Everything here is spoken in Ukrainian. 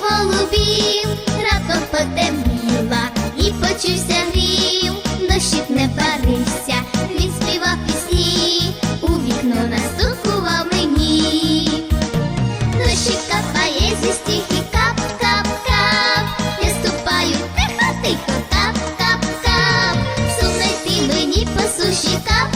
голубів, раптом потемніла і почувся грів, дощик не парився, він співав пісні, у вікно настукував мені, дощик капає зі стіхи. По суші кап